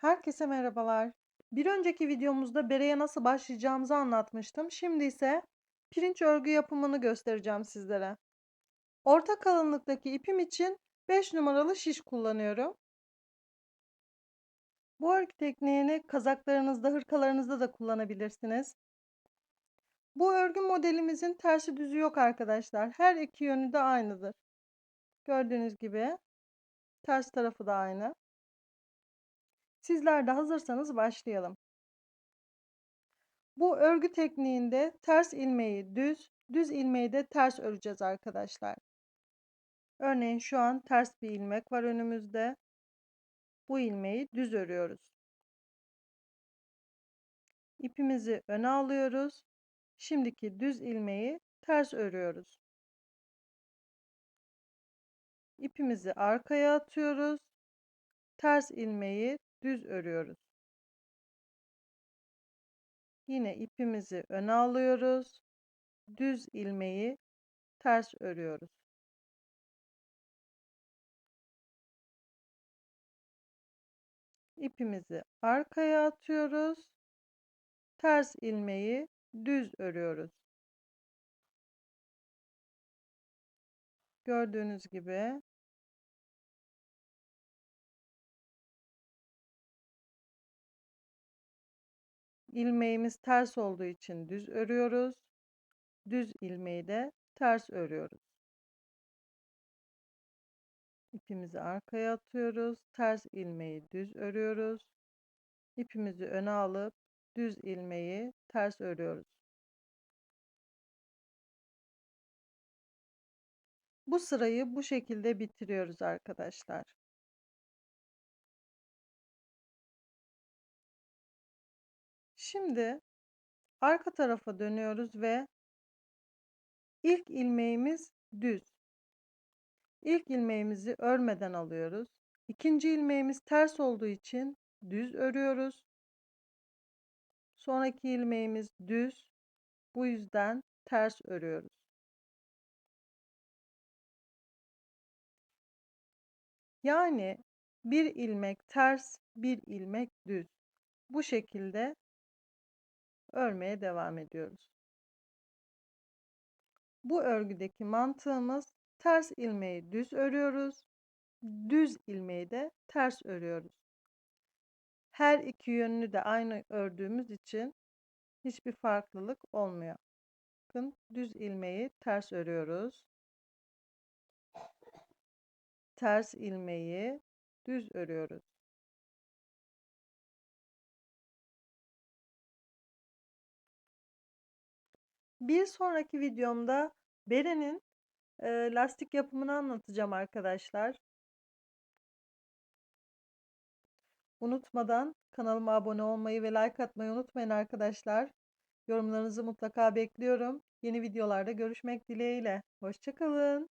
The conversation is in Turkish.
Herkese merhabalar. Bir önceki videomuzda bereye nasıl başlayacağımızı anlatmıştım. Şimdi ise pirinç örgü yapımını göstereceğim sizlere. Orta kalınlıktaki ipim için 5 numaralı şiş kullanıyorum. Bu örgü tekniğini kazaklarınızda, hırkalarınızda da kullanabilirsiniz. Bu örgü modelimizin tersi düzü yok arkadaşlar. Her iki yönü de aynıdır. Gördüğünüz gibi ters tarafı da aynı. Sizler de hazırsanız başlayalım. Bu örgü tekniğinde ters ilmeği düz, düz ilmeği de ters öreceğiz arkadaşlar. Örneğin şu an ters bir ilmek var önümüzde. Bu ilmeği düz örüyoruz. İpimizi öne alıyoruz. Şimdiki düz ilmeği ters örüyoruz. İpimizi arkaya atıyoruz. Ters ilmeği düz örüyoruz. Yine ipimizi öne alıyoruz. Düz ilmeği ters örüyoruz. İpimizi arkaya atıyoruz. Ters ilmeği düz örüyoruz. Gördüğünüz gibi ilmeğimiz ters olduğu için düz örüyoruz. Düz ilmeği de ters örüyoruz. İpimizi arkaya atıyoruz. Ters ilmeği düz örüyoruz. İpimizi öne alıp düz ilmeği ters örüyoruz. Bu sırayı bu şekilde bitiriyoruz arkadaşlar. Şimdi arka tarafa dönüyoruz ve ilk ilmeğimiz düz. İlk ilmeğimizi örmeden alıyoruz. İkinci ilmeğimiz ters olduğu için düz örüyoruz. Sonraki ilmeğimiz düz. Bu yüzden ters örüyoruz. Yani bir ilmek ters, bir ilmek düz. Bu şekilde örmeye devam ediyoruz. Bu örgüdeki mantığımız ters ilmeği düz örüyoruz. Düz ilmeği de ters örüyoruz. Her iki yönünü de aynı ördüğümüz için hiçbir farklılık olmuyor. Bakın düz ilmeği ters örüyoruz. Ters ilmeği düz örüyoruz. Bir sonraki videomda berenin e, lastik yapımını anlatacağım arkadaşlar. Unutmadan kanalıma abone olmayı ve like atmayı unutmayın arkadaşlar. Yorumlarınızı mutlaka bekliyorum. Yeni videolarda görüşmek dileğiyle. Hoşçakalın.